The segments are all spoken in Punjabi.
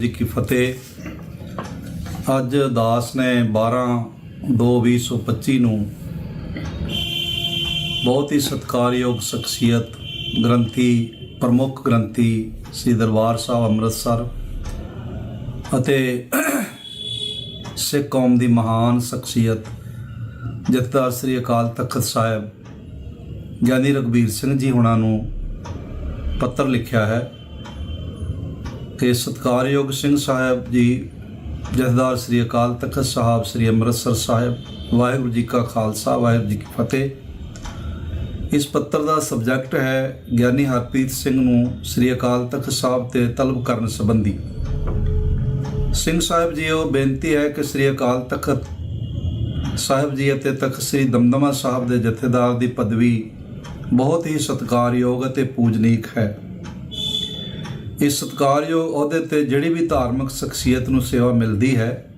ਜੀ ਕੀ ਫਤਿਹ। ਅੱਜ ਦਾਸ ਨੇ 12 2 2025 ਨੂੰ ਬਹੁਤ ਹੀ ਸਤਿਕਾਰਯੋਗ ਸ਼ਖਸੀਅਤ ਗ੍ਰੰਥੀ, ਪ੍ਰਮੁੱਖ ਗ੍ਰੰਥੀ ਸ੍ਰੀ ਦਰਬਾਰ ਸਾਹਿਬ ਅੰਮ੍ਰਿਤਸਰ ਅਤੇ ਸਿੱਖ ਕੌਮ ਦੀ ਮਹਾਨ ਸ਼ਖਸੀਅਤ ਜਥੇਦਾਰ ਸ੍ਰੀ ਅਕਾਲ ਤਖਤ ਸਾਹਿਬ ਗਿਆਨੀ ਰਗਵੀਰ ਸਿੰਘ ਜੀ ਹੁਣਾਂ ਨੂੰ ਪੱਤਰ ਲਿਖਿਆ ਹੈ। ਕਿ ਸਤਿਕਾਰਯੋਗ ਸਿੰਘ ਸਾਹਿਬ ਜੀ, ਜਥੇਦਾਰ ਸ੍ਰੀ ਅਕਾਲ ਤਖਤ ਸਾਹਿਬ, ਸ੍ਰੀ ਅੰਮ੍ਰਿਤਸਰ ਸਾਹਿਬ, ਵਾਹਿਗੁਰੂ ਜੀ ਕਾ ਖਾਲਸਾ, ਵਾਹਿਗੁਰੂ ਜੀ ਕੀ ਫਤਿਹ। ਇਸ ਪੱਤਰ ਦਾ ਸਬਜੈਕਟ ਹੈ ਗਿਆਨੀ ਹਰਪ੍ਰੀਤ ਸਿੰਘ ਨੂੰ ਸ੍ਰੀ ਅਕਾਲ ਤਖਤ ਸਾਹਿਬ ਤੇ ਤਲਬ ਕਰਨ ਸੰਬੰਧੀ। ਸਿੰਘ ਸਾਹਿਬ ਜੀ, ਉਹ ਬੇਨਤੀ ਹੈ ਕਿ ਸ੍ਰੀ ਅਕਾਲ ਤਖਤ ਸਾਹਿਬ ਜੀ ਅਤੇ ਤਖਤ ਸ੍ਰੀ ਦਮਦਮਾ ਸਾਹਿਬ ਦੇ ਜਥੇਦਾਰ ਦੀ ਪਦਵੀ ਬਹੁਤ ਹੀ ਸਤਿਕਾਰਯੋਗ ਅਤੇ ਪੂਜਨੀਕ ਹੈ। ਇਸ ਸਤਿਕਾਰਯੋਗ ਅਹੁਦੇ ਤੇ ਜਿਹੜੀ ਵੀ ਧਾਰਮਿਕ ਸ਼ਖਸੀਅਤ ਨੂੰ ਸੇਵਾ ਮਿਲਦੀ ਹੈ,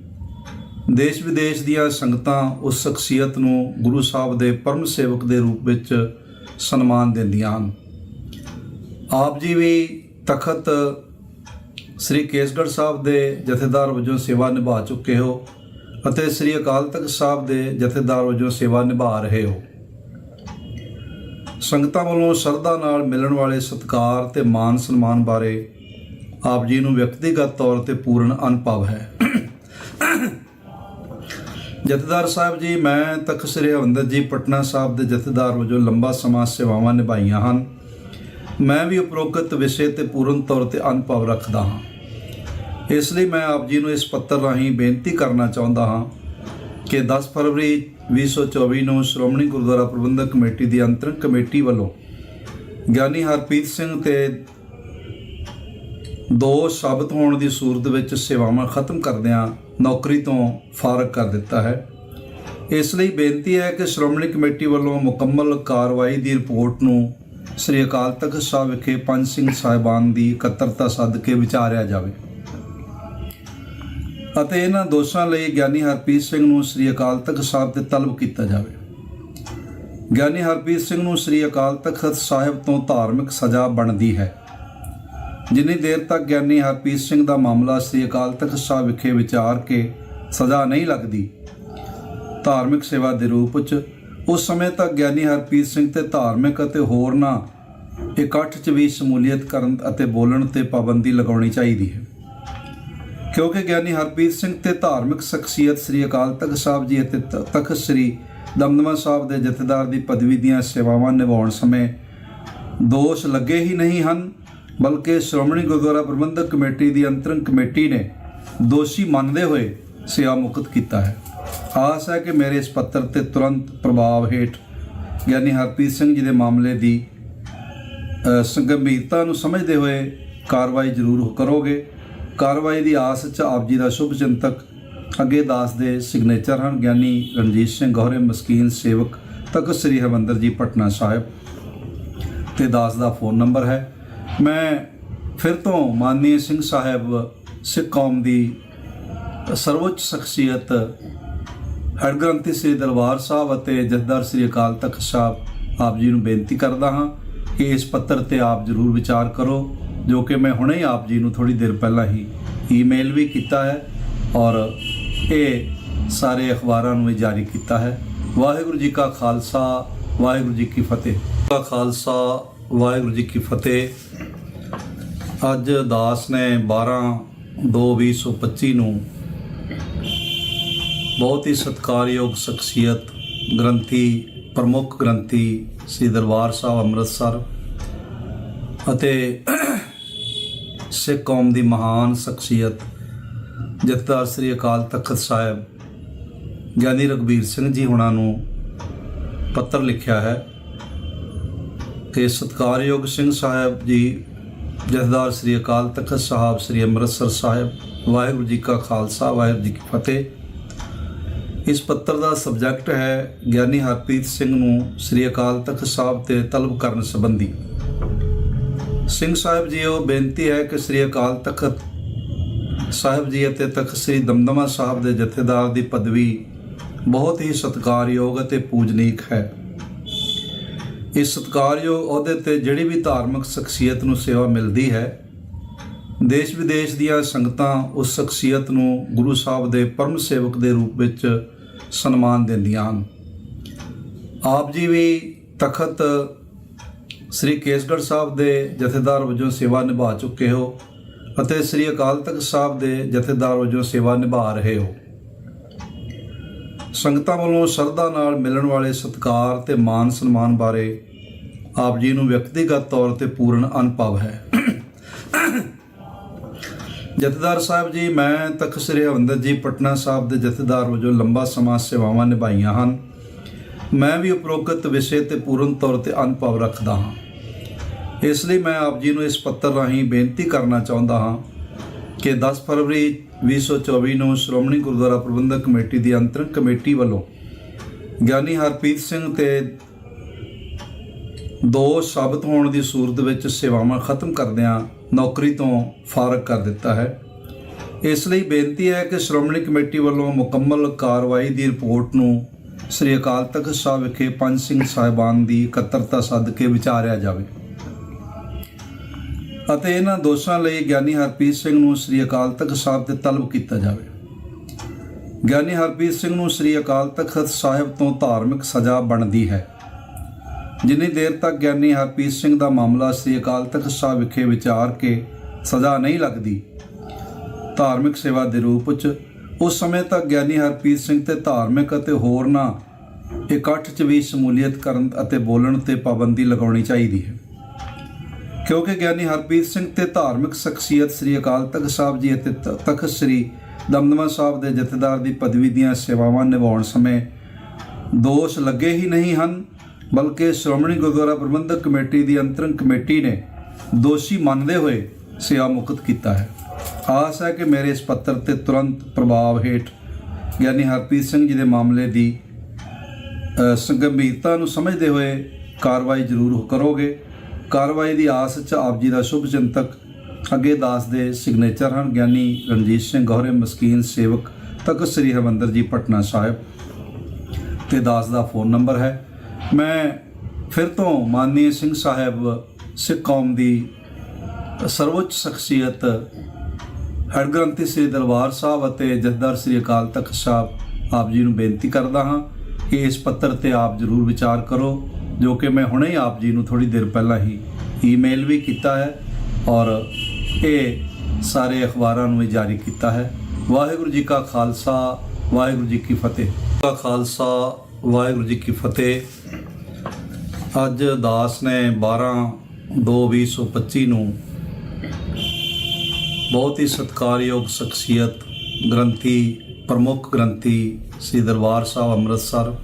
ਦੇਸ਼ ਵਿਦੇਸ਼ ਦੀਆਂ ਸੰਗਤਾਂ ਉਸ ਸ਼ਖਸੀਅਤ ਨੂੰ ਗੁਰੂ ਸਾਹਿਬ ਦੇ ਪਰਮ ਸੇਵਕ ਦੇ ਰੂਪ ਵਿੱਚ ਸਨਮਾਨ ਦਿੰਦੀਆਂ ਹਨ। ਆਪ ਜੀ ਵੀ ਤਖਤ ਸ੍ਰੀ ਕੇਸਗੜ੍ਹ ਸਾਹਿਬ ਦੇ ਜਥੇਦਾਰ ਵਜੋਂ ਸੇਵਾ ਨਿਭਾ ਚੁੱਕੇ ਹੋ ਅਤੇ ਸ੍ਰੀ ਅਕਾਲ ਤਖਤ ਸਾਹਿਬ ਦੇ ਜਥੇਦਾਰ ਵਜੋਂ ਸੇਵਾ ਨਿਭਾ ਰਹੇ ਹੋ। ਸੰਗਤਾਂ ਵੱਲੋਂ ਸ਼ਰਧਾ ਨਾਲ ਮਿਲਣ ਵਾਲੇ ਸਤਿਕਾਰ ਤੇ ਮਾਨ ਸਨਮਾਨ ਬਾਰੇ ਆਪ ਜੀ ਨੂੰ ਵਿਅਕਤੀਗਤ ਤੌਰ ਤੇ ਪੂਰਨ ਅਨੁਭਵ ਹੈ। ਜਥੇਦਾਰ ਸਾਹਿਬ ਜੀ, ਮੈਂ ਤਖਤ ਸ੍ਰੀ ਹਰਿਮੰਦਰ ਜੀ, ਪਟਨਾ ਸਾਹਿਬ ਦੇ ਜਥੇਦਾਰ ਵਜੋਂ ਲੰਬਾ ਸਮਾਂ ਸੇਵਾਵਾਂ ਨਿਭਾਈਆਂ ਹਨ। ਮੈਂ ਵੀ ਉਪਰੋਕਤ ਵਿਸ਼ੇ ਤੇ ਪੂਰਨ ਤੌਰ ਤੇ ਅਨੁਭਵ ਰੱਖਦਾ ਹਾਂ। ਇਸ ਲਈ ਮੈਂ ਆਪ ਜੀ ਨੂੰ ਇਸ ਪੱਤਰ ਰਾਹੀਂ ਬੇਨਤੀ ਕਰਨਾ ਚਾਹੁੰਦਾ ਹਾਂ ਕਿ 10 ਫਰਵਰੀ 2024 ਨੂੰ ਸ਼੍ਰੋਮਣੀ ਗੁਰਦੁਆਰਾ ਪ੍ਰਬੰਧਕ ਕਮੇਟੀ ਦੀ ਅੰਤਰਿਮ ਕਮੇਟੀ ਵੱਲੋਂ ਗਿਆਨੀ ਹਰਪ੍ਰੀਤ ਸਿੰਘ ਤੇ ਦੋ ਸਾਬਤ ਹੋਣ ਦੀ ਸੂਰਤ ਵਿੱਚ ਸੇਵਾਵਾਂ ਖਤਮ ਕਰਦਿਆਂ ਨੌਕਰੀ ਤੋਂ ਫਾਰਗ ਕਰ ਦਿੱਤਾ ਹੈ। ਇਸ ਲਈ ਬੇਨਤੀ ਹੈ ਕਿ ਸ਼੍ਰੋਮਣੀ ਕਮੇਟੀ ਵੱਲੋਂ ਮੁਕੰਮਲ ਕਾਰਵਾਈ ਦੀ ਰਿਪੋਰਟ ਨੂੰ ਸ੍ਰੀ ਅਕਾਲ ਤਖਤ ਸਾਹਿਬ ਵਿਖੇ ਪੰਜ ਸਿੰਘ ਸਾਹਿਬਾਨ ਦੀ ਇਕੱਤਰਤਾ ਸੱਦ ਕੇ ਵਿਚਾਰਿਆ ਜਾਵੇ। ਅਤੇ ਇਹਨਾਂ ਦੋਸ਼ਾਂ ਲਈ ਗਿਆਨੀ ਹਰਪ੍ਰੀਤ ਸਿੰਘ ਨੂੰ ਸ੍ਰੀ ਅਕਾਲ ਤਖਤ ਸਾਹਿਬ ਤੇ ਤਲਬ ਕੀਤਾ ਜਾਵੇ। ਗਿਆਨੀ ਹਰਪ੍ਰੀਤ ਸਿੰਘ ਨੂੰ ਸ੍ਰੀ ਅਕਾਲ ਤਖਤ ਸਾਹਿਬ ਤੋਂ ਧਾਰਮਿਕ ਸਜ਼ਾ ਬਣਦੀ ਹੈ। ਜਿੰਨੀ ਦੇਰ ਤੱਕ ਗਿਆਨੀ ਹਰਪ੍ਰੀਤ ਸਿੰਘ ਦਾ ਮਾਮਲਾ ਸ੍ਰੀ ਅਕਾਲ ਤਖਤ ਸਾਹਿਬ ਵਿਖੇ ਵਿਚਾਰ ਕੇ ਸਜ਼ਾ ਨਹੀਂ ਲੱਗਦੀ, ਧਾਰਮਿਕ ਸੇਵਾ ਦੇ ਰੂਪ ਵਿੱਚ ਉਸ ਸਮੇਂ ਤੱਕ ਗਿਆਨੀ ਹਰਪ੍ਰੀਤ ਸਿੰਘ ਤੇ ਧਾਰਮਿਕ ਅਤੇ ਹੋਰਨਾਂ ਇਕੱਠ 'ਚ ਵੀ ਸ਼ਮੂਲੀਅਤ ਕਰਨ ਅਤੇ ਬੋਲਣ ਤੇ ਪਾਬੰਦੀ ਲਗਾਉਣੀ ਚਾਹੀਦੀ ਹੈ। ਕਿਉਂਕਿ ਗਿਆਨੀ ਹਰਪ੍ਰੀਤ ਸਿੰਘ ਤੇ ਧਾਰਮਿਕ ਸ਼ਖਸੀਅਤ ਸ੍ਰੀ ਅਕਾਲ ਤਖਤ ਸਾਹਿਬ ਜੀ ਅਤੇ ਤਖਤ ਸ੍ਰੀ ਦਮਦਮਾ ਸਾਹਿਬ ਦੇ ਜਥੇਦਾਰ ਦੀ ਪਦਵੀ ਦੀਆਂ ਸੇਵਾਵਾਂ ਨਿਭਾਉਣ ਸਮੇਂ ਦੋਸ਼ ਲੱਗੇ ਹੀ ਨਹੀਂ ਹਨ। ਬਲਕਿ ਸ਼੍ਰੋਮਣੀ ਗੁਰਦੁਆਰਾ ਪ੍ਰਬੰਧਕ ਕਮੇਟੀ ਦੀ ਅੰਤਰੰਗ ਕਮੇਟੀ ਨੇ ਦੋਸ਼ੀ ਮੰਨਦੇ ਹੋਏ ਸੇਵਾ ਮੁਕਤ ਕੀਤਾ ਹੈ। ਆਸ ਹੈ ਕਿ ਮੇਰੇ ਇਸ ਪੱਤਰ ਤੇ ਤੁਰੰਤ ਪ੍ਰਭਾਵ ਹੇਠ ਗਿਆਨੀ ਹਰਪ੍ਰੀਤ ਸਿੰਘ ਜੀ ਦੇ ਮਾਮਲੇ ਦੀ ਅ, ਨੂੰ ਸਮਝਦੇ ਹੋਏ ਕਾਰਵਾਈ ਜ਼ਰੂਰ ਕਰੋਗੇ। ਕਾਰਵਾਈ ਦੀ ਆਸ 'ਚ ਆਪ ਜੀ ਦਾ ਸ਼ੁਭ ਚਿੰਤਕ ਅੱਗੇ ਦਾਸ ਦੇ ਸਿਗਨੇਚਰ ਹਨ। ਗਿਆਨੀ ਰਣਜੀਤ ਸਿੰਘ ਗੌਰੇ ਮਸਕੀਨ ਸੇਵਕ ਤਖਤ ਸ੍ਰੀ ਹਰਿਮੰਦਰ ਜੀ ਪਟਨਾ ਸਾਹਿਬ। ਤੇ ਦਾਸ ਦਾ ਫੋਨ ਨੰਬਰ ਹੈ ਮੈਂ ਫਿਰ ਤੋਂ ਮਾਨਨੀय ਸਿੰਘ ਸਾਹਿਬ ਸਿੱਖ ਕੌਮ ਦੀ ਸਰਵਉੱਚ ਸ਼ਖਸੀਅਤ ਹਰ ਗ੍ਰੰਥੀ ਸ੍ਰੀ ਦਰਬਾਰ ਸਾਹਿਬ ਅਤੇ ਜਥੇਦਾਰ ਸ੍ਰੀ ਅਕਾਲ ਤਖਤ ਸਾਹਿਬ ਆਪ ਜੀ ਨੂੰ ਬੇਨਤੀ ਕਰਦਾ ਹਾਂ ਕਿ ਇਸ ਪੱਤਰ ਤੇ ਆਪ ਜਰੂਰ ਵਿਚਾਰ ਕਰੋ, ਜੋ ਕਿ ਮੈਂ ਹੁਣੇ ਹੀ ਆਪ ਜੀ ਨੂੰ ਥੋੜੀ ਦੇਰ ਪਹਿਲਾਂ ਹੀ ਈਮੇਲ ਵੀ ਕੀਤਾ ਹੈ ਔਰ ਇਹ ਸਾਰੇ ਅਖਬਾਰਾਂ ਨੂੰ ਵੀ ਜਾਰੀ ਕੀਤਾ ਹੈ। ਵਾਹਿਗੁਰੂ ਜੀ ਕਾ ਖਾਲਸਾ, ਵਾਹਿਗੁਰੂ ਜੀ ਕੀ ਫਤਿਹ। ਕਾ ਖਾਲਸਾ ਵਾਹਿਗੁਰੂ ਜੀ ਕੀ ਫਤਿਹ। ਅੱਜ ਦਾਸ ਨੇ 12 2 2025 ਨੂੰ ਬਹੁਤ ਹੀ ਸਤਿਕਾਰਯੋਗ ਸ਼ਖਸੀਅਤ, ਗ੍ਰੰਥੀ, ਪ੍ਰਮੁੱਖ ਗ੍ਰੰਥੀ ਸ੍ਰੀ ਦਰਬਾਰ ਸਾਹਿਬ ਅੰਮ੍ਰਿਤਸਰ ਅਤੇ ਸਿੱਖ ਕੌਮ ਦੀ ਮਹਾਨ ਸ਼ਖਸੀਅਤ ਜਥੇਦਾਰ ਸ੍ਰੀ ਅਕਾਲ ਤਖਤ ਸਾਹਿਬ ਗਿਆਨੀ ਰਗਵੀਰ ਸਿੰਘ ਜੀ ਹੁਣਾਂ ਨੂੰ ਪੱਤਰ ਲਿਖਿਆ ਹੈ। ਕਿ ਸਤਿਕਾਰਯੋਗ ਸਿੰਘ ਸਾਹਿਬ ਜੀ, ਜਥੇਦਾਰ ਸ੍ਰੀ ਅਕਾਲ ਤਖਤ ਸਾਹਿਬ, ਸ੍ਰੀ ਅੰਮ੍ਰਿਤਸਰ ਸਾਹਿਬ, ਵਾਹਿਗੁਰੂ ਜੀ ਕਾ ਖਾਲਸਾ, ਵਾਹਿਗੁਰੂ ਜੀ ਕੀ ਫਤਿਹ। ਇਸ ਪੱਤਰ ਦਾ ਸਬਜੈਕਟ ਹੈ ਗਿਆਨੀ ਹਰਪ੍ਰੀਤ ਸਿੰਘ ਨੂੰ ਸ੍ਰੀ ਅਕਾਲ ਤਖਤ ਸਾਹਿਬ ਤੇ ਤਲਬ ਕਰਨ ਸੰਬੰਧੀ। ਸਿੰਘ ਸਾਹਿਬ ਜੀ, ਉਹ ਬੇਨਤੀ ਹੈ ਕਿ ਸ੍ਰੀ ਅਕਾਲ ਤਖਤ ਸਾਹਿਬ ਜੀ ਅਤੇ ਤਖਤ ਸ੍ਰੀ ਦਮਦਮਾ ਸਾਹਿਬ ਦੇ ਜਥੇਦਾਰ ਦੀ ਪਦਵੀ ਬਹੁਤ ਹੀ ਸਤਿਕਾਰਯੋਗ ਅਤੇ ਪੂਜਨੀਕ ਹੈ। ਇਸ ਸਤਿਕਾਰਯੋਗ ਅਹੁਦੇ ਤੇ ਜਿਹੜੀ ਵੀ ਧਾਰਮਿਕ ਸ਼ਖਸੀਅਤ ਨੂੰ ਸੇਵਾ ਮਿਲਦੀ ਹੈ, ਦੇਸ਼ ਵਿਦੇਸ਼ ਦੀਆਂ ਸੰਗਤਾਂ ਉਸ ਸ਼ਖਸੀਅਤ ਨੂੰ ਗੁਰੂ ਸਾਹਿਬ ਦੇ ਪਰਮ ਸੇਵਕ ਦੇ ਰੂਪ ਵਿੱਚ ਸਨਮਾਨ ਦਿੰਦੀਆਂ ਹਨ। ਆਪ ਜੀ ਵੀ ਤਖਤ ਸ੍ਰੀ ਕੇਸਗੜ੍ਹ ਸਾਹਿਬ ਦੇ ਜਥੇਦਾਰ ਵਜੋਂ ਸੇਵਾ ਨਿਭਾ ਚੁੱਕੇ ਹੋ ਅਤੇ ਸ੍ਰੀ ਅਕਾਲ ਤਖਤ ਸਾਹਿਬ ਦੇ ਜਥੇਦਾਰ ਵਜੋਂ ਸੇਵਾ ਨਿਭਾ ਰਹੇ ਹੋ। ਸੰਗਤਾਂ ਵੱਲੋਂ ਸ਼ਰਧਾ ਨਾਲ ਮਿਲਣ ਵਾਲੇ ਸਤਿਕਾਰ ਤੇ ਮਾਨ ਸਨਮਾਨ ਬਾਰੇ ਆਪ ਜੀ ਨੂੰ ਵਿਅਕਤੀਗਤ ਤੌਰ ਤੇ ਪੂਰਨ ਅਨੁਭਵ ਹੈ। ਜਥੇਦਾਰ ਸਾਹਿਬ ਜੀ, ਮੈਂ ਤਖਤ ਸ੍ਰੀ ਹਰਿਮੰਦਰ ਜੀ, ਪਟਨਾ ਸਾਹਿਬ ਦੇ ਜਥੇਦਾਰ ਵਜੋਂ ਲੰਬਾ ਸਮਾਂ ਸੇਵਾਵਾਂ ਨਿਭਾਈਆਂ ਹਨ। ਮੈਂ ਵੀ ਉਪਰੋਕਤ ਵਿਸ਼ੇ ਤੇ ਪੂਰਨ ਤੌਰ ਤੇ ਅਨੁਭਵ ਰੱਖਦਾ ਹਾਂ। ਇਸ ਲਈ ਮੈਂ ਆਪ ਜੀ ਨੂੰ ਇਸ ਪੱਤਰ ਰਾਹੀਂ ਬੇਨਤੀ ਕਰਨਾ ਚਾਹੁੰਦਾ ਹਾਂ ਕਿ 10 ਫਰਵਰੀ 2024 ਨੂੰ ਸ਼੍ਰੋਮਣੀ ਗੁਰਦੁਆਰਾ ਪ੍ਰਬੰਧਕ ਕਮੇਟੀ ਦੀ ਅੰਤਰਿਮ ਕਮੇਟੀ ਵੱਲੋਂ ਗਿਆਨੀ ਹਰਪ੍ਰੀਤ ਸਿੰਘ ਤੇ ਦੋ ਸਾਬਤ ਹੋਣ ਦੀ ਸੂਰਤ ਵਿੱਚ ਸੇਵਾਵਾਂ ਖਤਮ ਕਰਦਿਆਂ ਨੌਕਰੀ ਤੋਂ ਫਾਰਗ ਕਰ ਦਿੱਤਾ ਹੈ। ਇਸ ਲਈ ਬੇਨਤੀ ਹੈ ਕਿ ਸ਼੍ਰੋਮਣੀ ਕਮੇਟੀ ਵੱਲੋਂ ਮੁਕੰਮਲ ਕਾਰਵਾਈ ਦੀ ਰਿਪੋਰਟ ਨੂੰ ਸ੍ਰੀ ਅਕਾਲ ਤਖਤ ਸਾਹਿਬ ਵਿਖੇ ਪੰਜ ਸਿੰਘ ਸਾਹਿਬਾਨ ਦੀ ਇਕੱਤਰਤਾ ਸੱਦ ਕੇ ਵਿਚਾਰਿਆ ਜਾਵੇ। ਅਤੇ ਇਹਨਾਂ ਦੋਸ਼ਾਂ ਲਈ ਗਿਆਨੀ ਹਰਪ੍ਰੀਤ ਸਿੰਘ ਨੂੰ ਸ੍ਰੀ ਅਕਾਲ ਤਖਤ ਸਾਹਿਬ ਤੇ ਤਲਬ ਕੀਤਾ ਜਾਵੇ। ਗਿਆਨੀ ਹਰਪ੍ਰੀਤ ਸਿੰਘ ਨੂੰ ਸ੍ਰੀ ਅਕਾਲ ਤਖਤ ਸਾਹਿਬ ਤੋਂ ਧਾਰਮਿਕ ਸਜ਼ਾ ਬਣਦੀ ਹੈ। ਜਿੰਨੀ ਦੇਰ ਤੱਕ ਗਿਆਨੀ ਹਰਪ੍ਰੀਤ ਸਿੰਘ ਦਾ ਮਾਮਲਾ ਸ੍ਰੀ ਅਕਾਲ ਤਖਤ ਸਾਹਿਬ ਵਿਖੇ ਵਿਚਾਰ ਕੇ ਸਜ਼ਾ ਨਹੀਂ ਲੱਗਦੀ, ਧਾਰਮਿਕ ਸੇਵਾ ਦੇ ਰੂਪ ਵਿੱਚ ਉਸ ਸਮੇਂ ਤੱਕ ਗਿਆਨੀ ਹਰਪ੍ਰੀਤ ਸਿੰਘ ਤੇ ਧਾਰਮਿਕ ਅਤੇ ਹੋਰਨਾਂ ਇਕੱਠ 'ਚ ਵੀ ਸ਼ਮੂਲੀਅਤ ਕਰਨ ਅਤੇ ਬੋਲਣ ਤੇ ਪਾਬੰਦੀ ਲਗਾਉਣੀ ਚਾਹੀਦੀ ਹੈ। ਕਿਉਂਕਿ ਗਿਆਨੀ ਹਰਪ੍ਰੀਤ ਸਿੰਘ ਤੇ ਧਾਰਮਿਕ ਸ਼ਖਸੀਅਤ ਸ੍ਰੀ ਅਕਾਲ ਤਖਤ ਸਾਹਿਬ ਜੀ ਅਤੇ ਤ- ਤਖਤ ਸ੍ਰੀ ਦਮਦਮਾ ਸਾਹਿਬ ਦੇ ਜਥੇਦਾਰ ਦੀ ਪਦਵੀ ਦੀਆਂ ਸੇਵਾਵਾਂ ਨਿਭਾਉਣ ਸਮੇਂ ਦੋਸ਼ ਲੱਗੇ ਹੀ ਨਹੀਂ ਹਨ ਬਲਕਿ ਸ਼੍ਰੋਮਣੀ ਗੁਰਦੁਆਰਾ ਪ੍ਰਬੰਧਕ ਕਮੇਟੀ ਦੀ ਅੰਤਰੰਗ ਕਮੇਟੀ ਨੇ ਦੋਸ਼ੀ ਮੰਨਦੇ ਹੋਏ ਸੇਵਾ ਮੁਕਤ ਕੀਤਾ ਹੈ। ਆਸ ਹੈ ਕਿ ਮੇਰੇ ਇਸ ਪੱਤਰ ਤੇ ਤੁਰੰਤ ਪ੍ਰਭਾਵ ਹੇਠ ਗਿਆਨੀ ਹਰਪ੍ਰੀਤ ਸਿੰਘ ਜੀ ਦੇ ਮਾਮਲੇ ਦੀ ਅ, ਨੂੰ ਸਮਝਦੇ ਹੋਏ ਕਾਰਵਾਈ ਜ਼ਰੂਰ ਕਰੋਗੇ। ਕਾਰਵਾਈ ਦੀ ਆਸ 'ਚ ਆਪ ਜੀ ਦਾ ਸ਼ੁਭ ਚਿੰਤਕ ਅੱਗੇ ਦਾਸ ਦੇ ਸਿਗਨੇਚਰ ਹਨ। ਗਿਆਨੀ ਰਣਜੀਤ ਸਿੰਘ ਗੌਰੇ, ਮਸਕੀਨ ਸੇਵਕ ਤਖਤ ਸ੍ਰੀ ਹਰਿਮੰਦਰ ਜੀ, ਪਟਨਾ ਸਾਹਿਬ। ਤੇ ਦਾਸ ਦਾ ਫੋਨ ਨੰਬਰ ਹੈ। ਮੈਂ ਫਿਰ ਤੋਂ ਮਾਨਨੀय ਸਿੰਘ ਸਾਹਿਬ ਸਿੱਖ ਕੌਮ ਦੀ ਸਰਵਉੱਚ ਸ਼ਖਸੀਅਤ ਹੈਡ ਗ੍ਰੰਥੀ ਸ੍ਰੀ ਦਰਬਾਰ ਸਾਹਿਬ ਅਤੇ ਜਥੇਦਾਰ ਸ੍ਰੀ ਅਕਾਲ ਤਖਤ ਸਾਹਿਬ ਆਪ ਜੀ ਨੂੰ ਬੇਨਤੀ ਕਰਦਾ ਹਾਂ ਕਿ ਇਸ ਪੱਤਰ ਤੇ ਆਪ ਜ਼ਰੂਰ ਵਿਚਾਰ ਕਰੋ। ਜੋ ਕਿ ਮੈਂ ਹੁਣੇ ਹੀ ਆਪ ਜੀ ਨੂੰ ਥੋੜੀ ਦੇਰ ਪਹਿਲਾਂ ਹੀ ਈਮੇਲ ਵੀ ਕੀਤਾ ਹੈ ਔਰ ਇਹ ਸਾਰੇ ਅਖਬਾਰਾਂ ਨੂੰ ਵੀ ਜਾਰੀ ਕੀਤਾ ਹੈ। ਵਾਹਿਗੁਰੂ ਜੀ ਕਾ ਖਾਲਸਾ, ਵਾਹਿਗੁਰੂ ਜੀ ਕੀ ਫਤਿਹ। ਕਾ ਖਾਲਸਾ, ਵਾਹਿਗੁਰੂ ਜੀ ਕੀ ਫਤਿਹ। ਅੱਜ ਦਾਸ ਨੇ 12 2 2025 ਨੂੰ ਬਹੁਤ ਹੀ ਸਤਿਕਾਰਯੋਗ ਸ਼ਖਸੀਅਤ, ਗ੍ਰੰਥੀ, ਪ੍ਰਮੁੱਖ ਗ੍ਰੰਥੀ ਸ੍ਰੀ ਦਰਬਾਰ ਸਾਹਿਬ ਅੰਮ੍ਰਿਤਸਰ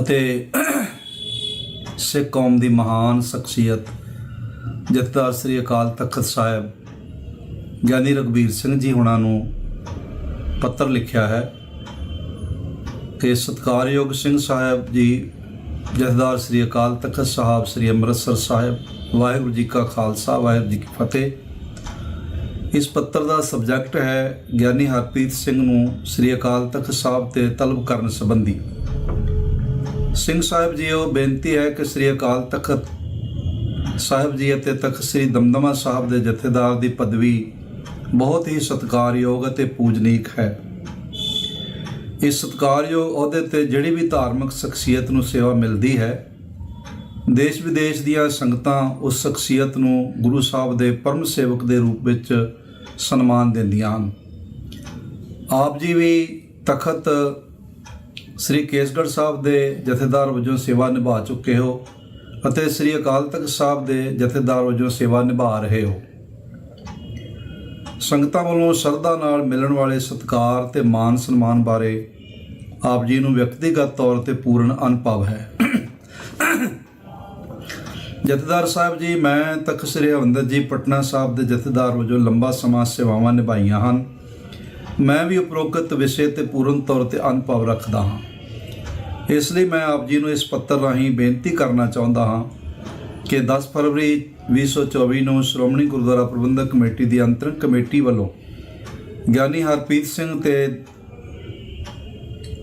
ਅਤੇ ਸਿੱਖ ਕੌਮ ਦੀ ਮਹਾਨ ਸ਼ਖਸੀਅਤ ਜਥੇਦਾਰ ਸ੍ਰੀ ਅਕਾਲ ਤਖਤ ਸਾਹਿਬ ਗਿਆਨੀ ਰਗਵੀਰ ਸਿੰਘ ਜੀ ਹੁਣਾਂ ਨੂੰ ਪੱਤਰ ਲਿਖਿਆ ਹੈ ਕਿ ਸਤਿਕਾਰਯੋਗ ਸਿੰਘ ਸਾਹਿਬ ਜੀ ਜਥੇਦਾਰ ਸ੍ਰੀ ਅਕਾਲ ਤਖਤ ਸਾਹਿਬ, ਸ੍ਰੀ ਅੰਮ੍ਰਿਤਸਰ ਸਾਹਿਬ, ਵਾਹਿਗੁਰੂ ਜੀ ਕਾ ਖਾਲਸਾ, ਵਾਹਿਗੁਰੂ ਜੀ ਕੀ ਫਤਿਹ। ਇਸ ਪੱਤਰ ਦਾ ਸਬਜੈਕਟ ਹੈ ਗਿਆਨੀ ਹਰਪ੍ਰੀਤ ਸਿੰਘ ਨੂੰ ਸ੍ਰੀ ਅਕਾਲ ਤਖਤ ਸਾਹਿਬ ਤੇ ਤਲਬ ਕਰਨ ਸੰਬੰਧੀ। ਸਿੰਘ ਸਾਹਿਬ ਜੀ, ਉਹ ਬੇਨਤੀ ਹੈ ਕਿ ਸ੍ਰੀ ਅਕਾਲ ਤਖਤ ਸਾਹਿਬ ਜੀ ਅਤੇ ਤਖਤ ਸ੍ਰੀ ਦਮਦਮਾ ਸਾਹਿਬ ਦੇ ਜਥੇਦਾਰ ਦੀ ਪਦਵੀ ਬਹੁਤ ਹੀ ਸਤਿਕਾਰਯੋਗ ਅਤੇ ਪੂਜਨੀਕ ਹੈ। ਇਸ ਸਤਿਕਾਰਯੋਗ ਅਹੁਦੇ ਤੇ ਜਿਹੜੀ ਵੀ ਧਾਰਮਿਕ ਸ਼ਖਸੀਅਤ ਨੂੰ ਸੇਵਾ ਮਿਲਦੀ ਹੈ ਦੇਸ਼ ਵਿਦੇਸ਼ ਦੀਆਂ ਸੰਗਤਾਂ ਉਸ ਸ਼ਖਸੀਅਤ ਨੂੰ ਗੁਰੂ ਸਾਹਿਬ ਦੇ ਪਰਮ ਸੇਵਕ ਦੇ ਰੂਪ ਵਿੱਚ ਸਨਮਾਨ ਦਿੰਦੀਆਂ ਹਨ। ਆਪ ਜੀ ਵੀ ਤਖਤ ਸ੍ਰੀ ਕੇਸਗੜ੍ਹ ਸਾਹਿਬ ਦੇ ਜਥੇਦਾਰ ਵਜੋਂ ਸੇਵਾ ਨਿਭਾ ਚੁੱਕੇ ਹੋ ਅਤੇ ਸ੍ਰੀ ਅਕਾਲ ਤਖਤ ਸਾਹਿਬ ਦੇ ਜਥੇਦਾਰ ਵਜੋਂ ਸੇਵਾ ਨਿਭਾ ਰਹੇ ਹੋ। ਸੰਗਤਾਂ ਵੱਲੋਂ ਸ਼ਰਧਾ ਨਾਲ ਮਿਲਣ ਵਾਲੇ ਸਤਿਕਾਰ ਤੇ ਮਾਨ ਸਨਮਾਨ ਬਾਰੇ ਆਪ ਜੀ ਨੂੰ ਵਿਅਕਤੀਗਤ ਤੌਰ ਤੇ ਪੂਰਨ ਅਨੁਭਵ ਹੈ। ਜਥੇਦਾਰ ਸਾਹਿਬ ਜੀ, ਮੈਂ ਤਖਤ ਸ੍ਰੀ ਹਰਿਮੰਦਰ ਜੀ, ਪਟਨਾ ਸਾਹਿਬ ਦੇ ਜਥੇਦਾਰ ਵਜੋਂ ਲੰਬਾ ਸਮਾਂ ਸੇਵਾਵਾਂ ਨਿਭਾਈਆਂ ਹਨ। ਮੈਂ ਵੀ ਉਪਰੋਕਤ ਵਿਸ਼ੇ ਤੇ ਪੂਰਨ ਤੌਰ ਤੇ ਅਨੁਭਵ ਰੱਖਦਾ ਹਾਂ। ਇਸ ਲਈ ਮੈਂ ਆਪ ਜੀ ਨੂੰ ਇਸ ਪੱਤਰ ਰਾਹੀਂ ਬੇਨਤੀ ਕਰਨਾ ਚਾਹੁੰਦਾ ਹਾਂ ਕਿ 10 ਫਰਵਰੀ 2024 ਨੂੰ ਸ਼੍ਰੋਮਣੀ ਗੁਰਦੁਆਰਾ ਪ੍ਰਬੰਧਕ ਕਮੇਟੀ ਦੀ ਅੰਤਰਿਮ ਕਮੇਟੀ ਵੱਲੋਂ ਗਿਆਨੀ ਹਰਪ੍ਰੀਤ ਸਿੰਘ ਤੇ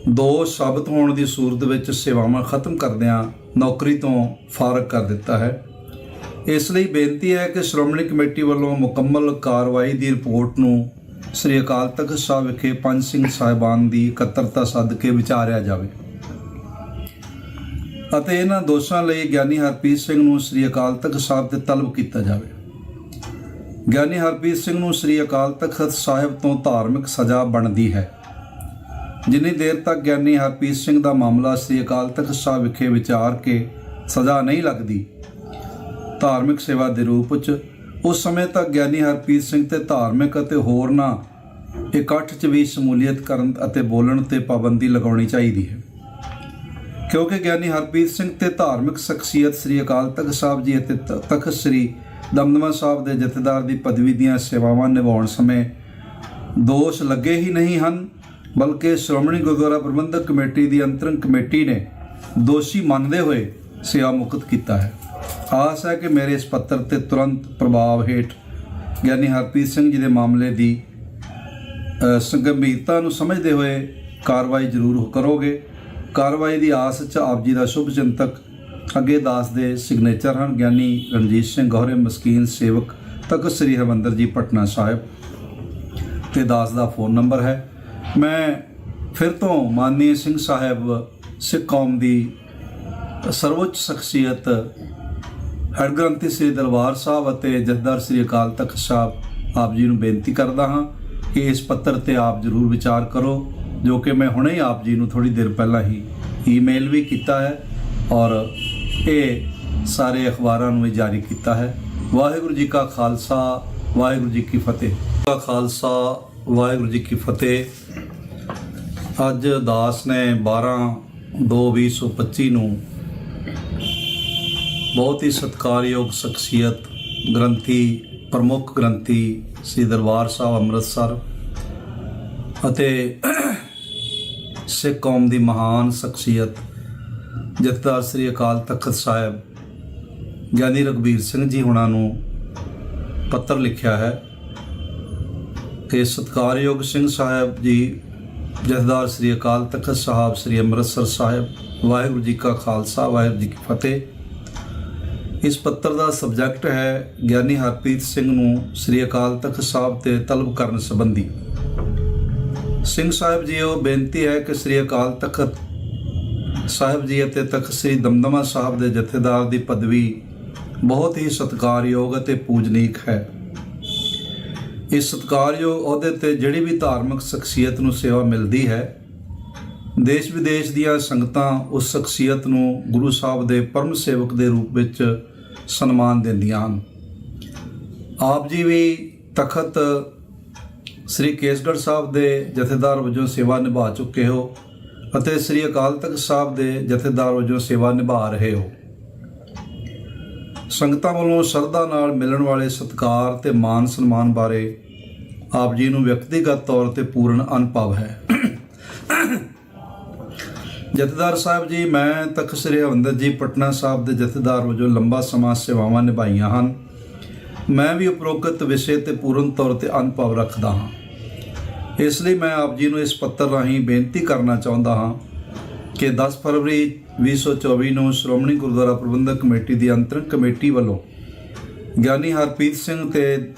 ਦੋ ਸਾਬਤ ਹੋਣ ਦੀ ਸੂਰਤ ਵਿੱਚ ਸੇਵਾਵਾਂ ਖਤਮ ਕਰਦਿਆਂ ਨੌਕਰੀ ਤੋਂ ਫਾਰਗ ਕਰ ਦਿੱਤਾ ਹੈ। ਇਸ ਲਈ ਬੇਨਤੀ ਹੈ ਕਿ ਸ਼੍ਰੋਮਣੀ ਕਮੇਟੀ ਵੱਲੋਂ ਮੁਕੰਮਲ ਕਾਰਵਾਈ ਦੀ ਰਿਪੋਰਟ ਨੂੰ ਸ੍ਰੀ ਅਕਾਲ ਤਖਤ ਸਾਹਿਬ ਵਿਖੇ ਪੰਜ ਸਿੰਘ ਸਾਹਿਬਾਨ ਦੀ ਇਕੱਤਰਤਾ ਸੱਦ ਕੇ ਵਿਚਾਰਿਆ ਜਾਵੇ। ਅਤੇ ਇਹਨਾਂ ਦੋਸ਼ਾਂ ਲਈ ਗਿਆਨੀ ਹਰਪ੍ਰੀਤ ਸਿੰਘ ਨੂੰ ਸ੍ਰੀ ਅਕਾਲ ਤਖਤ ਸਾਹਿਬ ਤੇ ਤਲਬ ਕੀਤਾ ਜਾਵੇ। ਗਿਆਨੀ ਹਰਪ੍ਰੀਤ ਸਿੰਘ ਨੂੰ ਸ੍ਰੀ ਅਕਾਲ ਤਖਤ ਸਾਹਿਬ ਤੋਂ ਧਾਰਮਿਕ ਸਜ਼ਾ ਬਣਦੀ ਹੈ। ਜਿੰਨੀ ਦੇਰ ਤੱਕ ਗਿਆਨੀ ਹਰਪ੍ਰੀਤ ਸਿੰਘ ਦਾ ਮਾਮਲਾ ਸ੍ਰੀ ਅਕਾਲ ਤਖਤ ਸਾਹਿਬ ਵਿਖੇ ਵਿਚਾਰ ਕੇ ਸਜ਼ਾ ਨਹੀਂ ਲੱਗਦੀ, ਧਾਰਮਿਕ ਸੇਵਾ ਦੇ ਰੂਪ ਵਿੱਚ ਉਸ ਸਮੇਂ ਤੱਕ ਗਿਆਨੀ ਹਰਪ੍ਰੀਤ ਸਿੰਘ ਤੇ ਧਾਰਮਿਕ ਅਤੇ ਹੋਰਨਾਂ ਇਕੱਠ 'ਚ ਵੀ ਸ਼ਮੂਲੀਅਤ ਕਰਨ ਅਤੇ ਬੋਲਣ ਤੇ ਪਾਬੰਦੀ ਲਗਾਉਣੀ ਚਾਹੀਦੀ ਹੈ। ਕਿਉਂਕਿ ਗਿਆਨੀ ਹਰਪ੍ਰੀਤ ਸਿੰਘ ਤੇ ਧਾਰਮਿਕ ਸ਼ਖਸੀਅਤ ਸ੍ਰੀ ਅਕਾਲ ਤਖਤ ਸਾਹਿਬ ਜੀ ਅਤੇ ਤਖਤ ਸ੍ਰੀ ਦਮਦਮਾ ਸਾਹਿਬ ਦੇ ਜਥੇਦਾਰ ਦੀ ਪਦਵੀ ਦੀਆਂ ਸੇਵਾਵਾਂ ਨਿਭਾਉਣ ਸਮੇਂ ਦੋਸ਼ ਲੱਗੇ ਹੀ ਨਹੀਂ ਹਨ, ਬਲਕਿ ਸ਼੍ਰੋਮਣੀ ਗੁਰਦੁਆਰਾ ਪ੍ਰਬੰਧਕ ਕਮੇਟੀ ਦੀ ਅੰਤਰੰਗ ਕਮੇਟੀ ਨੇ ਦੋਸ਼ੀ ਮੰਨਦੇ ਹੋਏ ਸੇਵਾ ਮੁਕਤ ਕੀਤਾ ਹੈ। ਆਸ ਹੈ ਕਿ ਮੇਰੇ ਇਸ ਪੱਤਰ ਤੇ ਤੁਰੰਤ ਪ੍ਰਭਾਵ ਹੇਠ ਗਿਆਨੀ ਹਰਪ੍ਰੀਤ ਸਿੰਘ ਜੀ ਦੇ ਮਾਮਲੇ ਦੀ ਅ, ਨੂੰ ਸਮਝਦੇ ਹੋਏ ਕਾਰਵਾਈ ਜ਼ਰੂਰ ਕਰੋਗੇ। ਕਾਰਵਾਈ ਦੀ ਆਸ 'ਚ ਆਪ ਜੀ ਦਾ ਸ਼ੁਭ ਚਿੰਤਕ ਅੱਗੇ ਦਾਸ ਦੇ ਸਿਗਨੇਚਰ ਹਨ। ਗਿਆਨੀ ਰਣਜੀਤ ਸਿੰਘ ਗੌਰੇ ਮਸਕੀਨ ਸੇਵਕ ਤਖਤ ਸ੍ਰੀ ਹਰਿਮੰਦਰ ਜੀ ਪਟਨਾ ਸਾਹਿਬ। ਤੇ ਦਾਸ ਦਾ ਫੋਨ ਨੰਬਰ ਹੈ। ਮੈਂ ਫਿਰ ਤੋਂ ਮਾਨਨੀय ਸਿੰਘ ਸਾਹਿਬ ਸਿੱਖ ਕੌਮ ਦੀ ਸਰਵਉੱਚ ਸ਼ਖਸੀਅਤ ਹਰਗ੍ਰੰਥੀ ਸ੍ਰੀ ਦਰਬਾਰ ਸਾਹਿਬ ਅਤੇ ਜਥੇਦਾਰ ਸ੍ਰੀ ਅਕਾਲ ਤਖਤ ਸਾਹਿਬ ਆਪ ਜੀ ਨੂੰ ਬੇਨਤੀ ਕਰਦਾ ਹਾਂ ਕਿ ਇਸ ਪੱਤਰ ਤੇ ਆਪ ਜਰੂਰ ਵਿਚਾਰ ਕਰੋ, ਜੋ ਕਿ ਮੈਂ ਹੁਣੇ ਹੀ ਆਪ ਜੀ ਨੂੰ ਥੋੜੀ ਦੇਰ ਪਹਿਲਾਂ ਹੀ ਈਮੇਲ ਵੀ ਕੀਤਾ ਹੈ ਔਰ ਇਹ ਸਾਰੇ ਅਖਬਾਰਾਂ ਨੂੰ ਵੀ ਜਾਰੀ ਕੀਤਾ ਹੈ। ਵਾਹਿਗੁਰੂ ਜੀ ਕਾ ਖਾਲਸਾ, ਵਾਹਿਗੁਰੂ ਜੀ ਕੀ ਫਤਿਹ। ਕਾ ਖਾਲਸਾ, ਵਾਹਿਗੁਰੂ ਜੀ ਕੀ ਫਤਿਹ। ਅੱਜ ਦਾਸ ਨੇ 12 2 2025 ਨੂੰ ਬਹੁਤ ਹੀ ਸਤਿਕਾਰਯੋਗ ਸ਼ਖਸੀਅਤ ਗ੍ਰੰਥੀ, ਪ੍ਰਮੁੱਖ ਗ੍ਰੰਥੀ ਸ੍ਰੀ ਦਰਬਾਰ ਸਾਹਿਬ ਅੰਮ੍ਰਿਤਸਰ ਅਤੇ ਸਿੱਖ ਕੌਮ ਦੀ ਮਹਾਨ ਸ਼ਖਸੀਅਤ ਜਥੇਦਾਰ ਸ੍ਰੀ ਅਕਾਲ ਤਖਤ ਸਾਹਿਬ ਗਿਆਨੀ ਰਘਬੀਰ ਸਿੰਘ ਜੀ ਹੁਣਾਂ ਨੂੰ ਪੱਤਰ ਲਿਖਿਆ ਹੈ ਕਿ ਸਤਿਕਾਰਯੋਗ ਸਿੰਘ ਸਾਹਿਬ ਜੀ ਜਥੇਦਾਰ ਸ੍ਰੀ ਅਕਾਲ ਤਖਤ ਸਾਹਿਬ, ਸ੍ਰੀ ਅੰਮ੍ਰਿਤਸਰ ਸਾਹਿਬ, ਵਾਹਿਗੁਰੂ ਜੀ ਕਾ ਖਾਲਸਾ, ਵਾਹਿਗੁਰੂ ਜੀ ਕੀ ਫਤਿਹ। ਇਸ ਪੱਤਰ ਦਾ ਸਬਜੈਕਟ ਹੈ ਗਿਆਨੀ ਹਰਪ੍ਰੀਤ ਸਿੰਘ ਨੂੰ ਸ੍ਰੀ ਅਕਾਲ ਤਖਤ ਸਾਹਿਬ ਤੇ ਤਲਬ ਕਰਨ ਸੰਬੰਧੀ। ਸਿੰਘ ਸਾਹਿਬ ਜੀ, ਉਹ ਬੇਨਤੀ ਹੈ ਕਿ ਸ੍ਰੀ ਅਕਾਲ ਤਖਤ ਸਾਹਿਬ ਜੀ ਅਤੇ ਤਖਤ ਸ੍ਰੀ ਦਮਦਮਾ ਸਾਹਿਬ ਦੇ ਜਥੇਦਾਰ ਦੀ ਪਦਵੀ ਬਹੁਤ ਹੀ ਸਤਿਕਾਰਯੋਗ ਅਤੇ ਪੂਜਨੀਕ ਹੈ। ਇਸ ਸਤਿਕਾਰਯੋਗ ਅਹੁਦੇ ਤੇ ਜਿਹੜੀ ਵੀ ਧਾਰਮਿਕ ਸ਼ਖਸੀਅਤ ਨੂੰ ਸੇਵਾ ਮਿਲਦੀ ਹੈ ਦੇਸ਼ ਵਿਦੇਸ਼ ਦੀਆਂ ਸੰਗਤਾਂ ਉਸ ਸ਼ਖਸੀਅਤ ਨੂੰ ਗੁਰੂ ਸਾਹਿਬ ਦੇ ਪਰਮ ਸੇਵਕ ਦੇ ਰੂਪ ਵਿੱਚ ਸਨਮਾਨ ਦਿੰਦੀਆਂ ਹਨ। ਆਪ ਜੀ ਵੀ ਤਖਤ ਸ੍ਰੀ ਕੇਸਗੜ੍ਹ ਸਾਹਿਬ ਦੇ ਜਥੇਦਾਰ ਵਜੋਂ ਸੇਵਾ ਨਿਭਾ ਚੁੱਕੇ ਹੋ ਅਤੇ ਸ੍ਰੀ ਅਕਾਲ ਤਖਤ ਸਾਹਿਬ ਦੇ ਜਥੇਦਾਰ ਵਜੋਂ ਸੇਵਾ ਨਿਭਾ ਰਹੇ ਹੋ। ਸੰਗਤਾਂ ਵੱਲੋਂ ਸ਼ਰਧਾ ਨਾਲ ਮਿਲਣ ਵਾਲੇ ਸਤਿਕਾਰ ਤੇ ਮਾਨ ਸਨਮਾਨ ਬਾਰੇ ਆਪ ਜੀ ਨੂੰ ਵਿਅਕਤੀਗਤ ਤੌਰ ਤੇ ਪੂਰਨ ਅਨੁਭਵ ਹੈ। ਜਥੇਦਾਰ ਸਾਹਿਬ ਜੀ, ਮੈਂ ਤਖਤ ਸ੍ਰੀ ਹਰਿਮੰਦਰ ਜੀ, ਪਟਨਾ ਸਾਹਿਬ ਦੇ ਜਥੇਦਾਰ ਵਜੋਂ ਲੰਬਾ ਸਮਾਂ ਸੇਵਾਵਾਂ ਨਿਭਾਈਆਂ ਹਨ। ਮੈਂ ਵੀ ਉਪਰੋਕਤ ਵਿਸ਼ੇ ਤੇ ਪੂਰਨ ਤੌਰ ਤੇ ਅਨੁਭਵ ਰੱਖਦਾ ਹਾਂ। ਇਸ ਲਈ ਮੈਂ ਆਪ ਜੀ ਨੂੰ ਇਸ ਪੱਤਰ ਰਾਹੀਂ ਬੇਨਤੀ ਕਰਨਾ ਚਾਹੁੰਦਾ ਹਾਂ ਕਿ 10 ਫਰਵਰੀ 2024 ਨੂੰ ਸ਼੍ਰੋਮਣੀ ਗੁਰਦੁਆਰਾ ਪ੍ਰਬੰਧਕ ਕਮੇਟੀ ਦੀ ਅੰਤਰੰਗ ਕਮੇਟੀ ਵੱਲੋਂ ਗਿਆਨੀ ਹਰਪ੍ਰੀਤ ਸਿੰਘ ਤੇ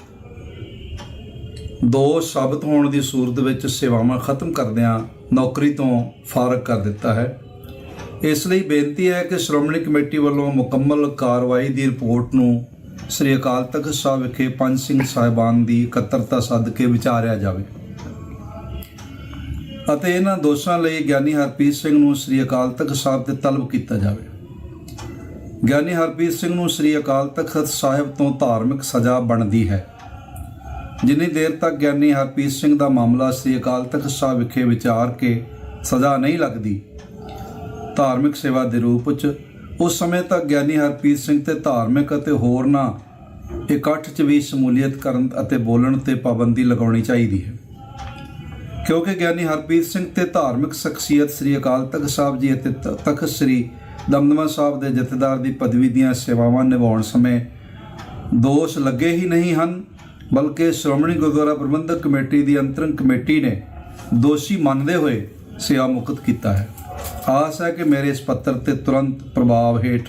ਦੋ ਸਾਬਤ ਹੋਣ ਦੀ ਸੂਰਤ ਵਿੱਚ ਸੇਵਾਵਾਂ ਖਤਮ ਕਰਦਿਆਂ ਨੌਕਰੀ ਤੋਂ ਫਾਰਗ ਕਰ ਦਿੱਤਾ ਹੈ। ਇਸ ਲਈ ਬੇਨਤੀ ਹੈ ਕਿ ਸ਼੍ਰੋਮਣੀ ਕਮੇਟੀ ਵੱਲੋਂ ਮੁਕੰਮਲ ਕਾਰਵਾਈ ਦੀ ਰਿਪੋਰਟ ਨੂੰ ਸ੍ਰੀ ਅਕਾਲ ਤਖਤ ਸਾਹਿਬ ਵਿਖੇ ਪੰਜ ਸਿੰਘ ਸਾਹਿਬਾਨ ਦੀ ਇਕੱਤਰਤਾ ਸੱਦ ਕੇ ਵਿਚਾਰਿਆ ਜਾਵੇ। ਅਤੇ ਇਹਨਾਂ ਦੋਸ਼ਾਂ ਲਈ ਗਿਆਨੀ ਹਰਪ੍ਰੀਤ ਸਿੰਘ ਨੂੰ ਸ੍ਰੀ ਅਕਾਲ ਤਖਤ ਸਾਹਿਬ ਤੇ ਤਲਬ ਕੀਤਾ ਜਾਵੇ। ਗਿਆਨੀ ਹਰਪ੍ਰੀਤ ਸਿੰਘ ਨੂੰ ਸ੍ਰੀ ਅਕਾਲ ਤਖਤ ਸਾਹਿਬ ਤੋਂ ਧਾਰਮਿਕ ਸਜ਼ਾ ਬਣਦੀ ਹੈ। ਜਿੰਨੀ ਦੇਰ ਤੱਕ ਗਿਆਨੀ ਹਰਪ੍ਰੀਤ ਸਿੰਘ ਦਾ ਮਾਮਲਾ ਸ੍ਰੀ ਅਕਾਲ ਤਖਤ ਸਾਹਿਬ ਵਿਖੇ ਵਿਚਾਰ ਕੇ ਸਜ਼ਾ ਨਹੀਂ ਲੱਗਦੀ, ਧਾਰਮਿਕ ਸੇਵਾ ਦੇ ਰੂਪ ਵਿੱਚ ਉਸ ਸਮੇਂ ਤੱਕ ਗਿਆਨੀ ਹਰਪ੍ਰੀਤ ਸਿੰਘ ਤੇ ਧਾਰਮਿਕ ਅਤੇ ਹੋਰਨਾਂ ਇਕੱਠ 'ਚ ਵੀ ਸ਼ਮੂਲੀਅਤ ਕਰਨ ਅਤੇ ਬੋਲਣ ਤੇ ਪਾਬੰਦੀ ਲਗਾਉਣੀ ਚਾਹੀਦੀ ਹੈ। ਕਿਉਂਕਿ ਗਿਆਨੀ ਹਰਪ੍ਰੀਤ ਸਿੰਘ ਤੇ ਧਾਰਮਿਕ ਸ਼ਖਸੀਅਤ ਸ੍ਰੀ ਅਕਾਲ ਤਖਤ ਸਾਹਿਬ ਜੀ ਅਤੇ ਤਖਤ ਸ੍ਰੀ ਦਮਦਮਾ ਸਾਹਿਬ ਦੇ ਜਥੇਦਾਰ ਦੀ ਪਦਵੀ ਦੀਆਂ ਸੇਵਾਵਾਂ ਨਿਭਾਉਣ ਸਮੇਂ ਦੋਸ਼ ਲੱਗੇ ਹੀ ਨਹੀਂ ਹਨ। ਬਲਕਿ ਸ਼੍ਰੋਮਣੀ ਗੁਰਦੁਆਰਾ ਪ੍ਰਬੰਧਕ ਕਮੇਟੀ ਦੀ ਅੰਤਰੰਗ ਕਮੇਟੀ ਨੇ ਦੋਸ਼ੀ ਮੰਨਦੇ ਹੋਏ ਸੇਵਾ ਮੁਕਤ ਕੀਤਾ ਹੈ। ਆਸ ਹੈ ਕਿ ਮੇਰੇ ਇਸ ਪੱਤਰ ਤੇ ਤੁਰੰਤ ਪ੍ਰਭਾਵ ਹੇਠ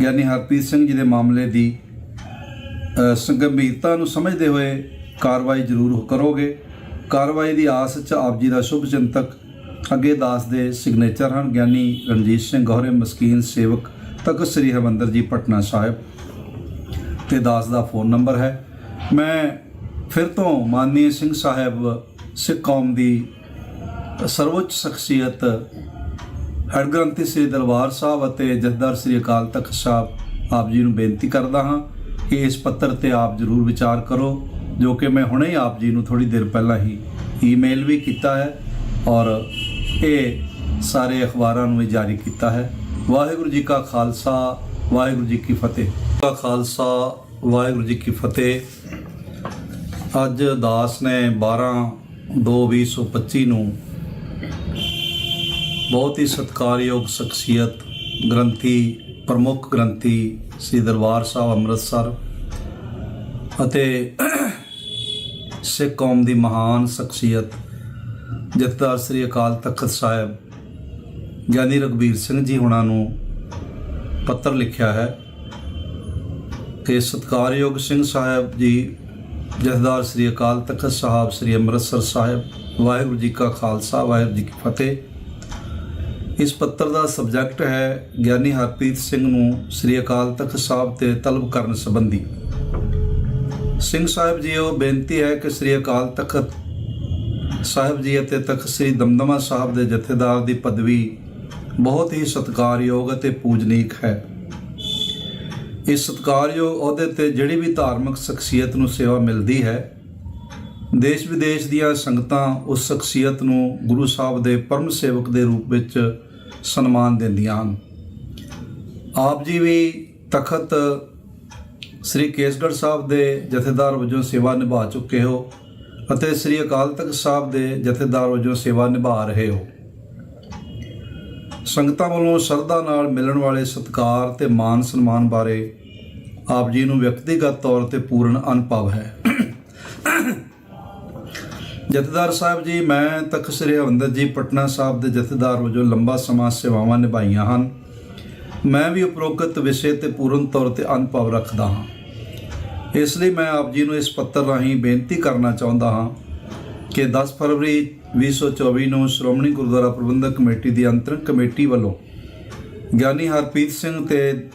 ਗਿਆਨੀ ਹਰਪ੍ਰੀਤ ਸਿੰਘ ਜੀ ਦੇ ਮਾਮਲੇ ਦੀ ਅ, ਨੂੰ ਸਮਝਦੇ ਹੋਏ ਕਾਰਵਾਈ ਜ਼ਰੂਰ ਕਰੋਗੇ। ਕਾਰਵਾਈ ਦੀ ਆਸ 'ਚ ਆਪ ਜੀ ਦਾ ਸ਼ੁਭ ਚਿੰਤਕ ਅੱਗੇ ਦਾਸ ਦੇ ਸਿਗਨੇਚਰ ਹਨ। ਗਿਆਨੀ ਰਣਜੀਤ ਸਿੰਘ ਗੋਹਰੇ ਮਸਕੀਨ ਸੇਵਕ ਤਖਤ ਸ੍ਰੀ ਹਰਿਮੰਦਰ ਜੀ ਪਟਨਾ ਸਾਹਿਬ। ਤੇ ਦਾਸ ਦਾ ਫੋਨ ਨੰਬਰ ਹੈ ਮੈਂ ਫਿਰ ਤੋਂ ਮਾਨਨੀय ਸਿੰਘ ਸਾਹਿਬ ਸਿੱਖ ਕੌਮ ਦੀ ਸਰਵਉੱਚ ਸ਼ਖਸੀਅਤ ਹਰ ਗ੍ਰੰਥੀ ਸ੍ਰੀ ਦਰਬਾਰ ਸਾਹਿਬ ਅਤੇ ਜਥੇਦਾਰ ਸ੍ਰੀ ਅਕਾਲ ਤਖਤ ਸਾਹਿਬ ਆਪ ਜੀ ਨੂੰ ਬੇਨਤੀ ਕਰਦਾ ਹਾਂ ਕਿ ਇਸ ਪੱਤਰ ਤੇ ਆਪ ਜ਼ਰੂਰ ਵਿਚਾਰ ਕਰੋ, ਜੋ ਕਿ ਮੈਂ ਹੁਣੇ ਹੀ ਆਪ ਜੀ ਨੂੰ ਥੋੜੀ ਦੇਰ ਪਹਿਲਾਂ ਹੀ ਈਮੇਲ ਵੀ ਕੀਤਾ ਹੈ ਔਰ ਇਹ ਸਾਰੇ ਅਖਬਾਰਾਂ ਨੂੰ ਵੀ ਜਾਰੀ ਕੀਤਾ ਹੈ। ਵਾਹਿਗੁਰੂ ਜੀ ਕਾ ਖਾਲਸਾ, ਵਾਹਿਗੁਰੂ ਜੀ ਕੀ ਫਤਿਹ। ਕਾ ਖਾਲਸਾ, ਵਾਹਿਗੁਰੂ ਜੀ ਕੀ ਫਤਿਹ। ਅੱਜ ਦਾਸ ਨੇ 12 2 2025 ਨੂੰ ਬਹੁਤ ਹੀ ਸਤਿਕਾਰਯੋਗ ਸ਼ਖਸੀਅਤ ਗ੍ਰੰਥੀ, ਪ੍ਰਮੁੱਖ ਗ੍ਰੰਥੀ ਸ੍ਰੀ ਦਰਬਾਰ ਸਾਹਿਬ ਅੰਮ੍ਰਿਤਸਰ ਅਤੇ ਸਿੱਖ ਕੌਮ ਦੀ ਮਹਾਨ ਸ਼ਖਸੀਅਤ ਜਥੇਦਾਰ ਸ੍ਰੀ ਅਕਾਲ ਤਖਤ ਸਾਹਿਬ, ਗਿਆਨੀ ਰਗਵੀਰ ਸਿੰਘ ਜੀ ਹੁਣਾਂ ਨੂੰ ਪੱਤਰ ਲਿਖਿਆ ਹੈ ਕਿ ਸਤਿਕਾਰਯੋਗ ਸਿੰਘ ਸਾਹਿਬ ਜੀ ਜਥੇਦਾਰ ਸ੍ਰੀ ਅਕਾਲ ਤਖਤ ਸਾਹਿਬ ਸ੍ਰੀ ਅੰਮ੍ਰਿਤਸਰ ਸਾਹਿਬ, ਵਾਹਿਗੁਰੂ ਜੀ ਕਾ ਖਾਲਸਾ, ਵਾਹਿਗੁਰੂ ਜੀ ਕੀ ਫਤਿਹ। ਇਸ ਪੱਤਰ ਦਾ ਸਬਜੈਕਟ ਹੈ ਗਿਆਨੀ ਹਰਪ੍ਰੀਤ ਸਿੰਘ ਨੂੰ ਸ੍ਰੀ ਅਕਾਲ ਤਖਤ ਸਾਹਿਬ ਤੇ ਤਲਬ ਕਰਨ ਸੰਬੰਧੀ। ਸਿੰਘ ਸਾਹਿਬ ਜੀ, ਉਹ ਬੇਨਤੀ ਹੈ ਕਿ ਸ੍ਰੀ ਅਕਾਲ ਤਖਤ ਸਾਹਿਬ ਜੀ ਅਤੇ ਤਖਤ ਸ੍ਰੀ ਦਮਦਮਾ ਸਾਹਿਬ ਦੇ ਜਥੇਦਾਰ ਦੀ ਪਦਵੀ ਬਹੁਤ ਹੀ ਸਤਿਕਾਰਯੋਗ ਅਤੇ ਪੂਜਨੀਕ ਹੈ। ਇਸ ਸਤਿਕਾਰਯੋਗ ਅਹੁਦੇ ਤੇ ਜਿਹੜੀ ਵੀ ਧਾਰਮਿਕ ਸ਼ਖਸੀਅਤ ਨੂੰ ਸੇਵਾ ਮਿਲਦੀ ਹੈ, ਦੇਸ਼ ਵਿਦੇਸ਼ ਦੀਆਂ ਸੰਗਤਾਂ ਉਸ ਸ਼ਖਸੀਅਤ ਨੂੰ ਗੁਰੂ ਸਾਹਿਬ ਦੇ ਪਰਮ ਸੇਵਕ ਦੇ ਰੂਪ ਵਿੱਚ ਸਨਮਾਨ ਦਿੰਦੀਆਂ ਹਨ। ਆਪ ਜੀ ਵੀ ਤਖਤ ਸ੍ਰੀ ਕੇਸਗੜ੍ਹ ਸਾਹਿਬ ਦੇ ਜਥੇਦਾਰ ਵਜੋਂ ਸੇਵਾ ਨਿਭਾ ਚੁੱਕੇ ਹੋ ਅਤੇ ਸ੍ਰੀ ਅਕਾਲ ਤਖਤ ਸਾਹਿਬ ਦੇ ਜਥੇਦਾਰ ਵਜੋਂ ਸੇਵਾ ਨਿਭਾ ਰਹੇ ਹੋ। ਸੰਗਤਾਂ ਵੱਲੋਂ ਸ਼ਰਧਾ ਨਾਲ ਮਿਲਣ ਵਾਲੇ ਸਤਿਕਾਰ ਤੇ ਮਾਨ ਸਨਮਾਨ ਬਾਰੇ ਆਪ ਜੀ ਨੂੰ ਵਿਅਕਤੀਗਤ ਤੌਰ ਤੇ ਪੂਰਨ ਅਨੁਭਵ ਹੈ। ਜਥੇਦਾਰ ਸਾਹਿਬ ਜੀ, ਮੈਂ ਤਖਤ ਸ੍ਰੀ ਹਰਿਮੰਦਰ ਜੀ, ਪਟਨਾ ਸਾਹਿਬ ਦੇ ਜਥੇਦਾਰ ਵਜੋਂ ਲੰਬਾ ਸਮਾਂ ਸੇਵਾਵਾਂ ਨਿਭਾਈਆਂ ਹਨ। ਮੈਂ ਵੀ ਉਪਰੋਕਤ ਵਿਸ਼ੇ ਤੇ ਪੂਰਨ ਤੌਰ ਤੇ ਅਨੁਭਵ ਰੱਖਦਾ ਹਾਂ। ਇਸ ਲਈ ਮੈਂ ਆਪ ਜੀ ਨੂੰ ਇਸ ਪੱਤਰ ਰਾਹੀਂ ਬੇਨਤੀ ਕਰਨਾ ਚਾਹੁੰਦਾ ਹਾਂ ਕਿ 10 ਫਰਵਰੀ 2024 ਨੂੰ ਸ਼੍ਰੋਮਣੀ ਗੁਰਦੁਆਰਾ ਪ੍ਰਬੰਧਕ ਕਮੇਟੀ ਦੀ ਅੰਤਰਿਮ ਕਮੇਟੀ ਵੱਲੋਂ ਗਿਆਨੀ ਹਰਪ੍ਰੀਤ ਸਿੰਘ ਤੇ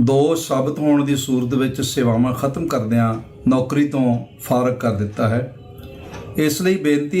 ਦੋ ਸਾਬਤ ਹੋਣ ਦੀ ਸੂਰਤ ਵਿੱਚ ਸੇਵਾਵਾਂ ਖਤਮ ਕਰਦਿਆਂ ਨੌਕਰੀ ਤੋਂ ਫਾਰਗ ਕਰ ਦਿੱਤਾ ਹੈ। ਇਸ ਲਈ ਬੇਨਤੀ ਹੈ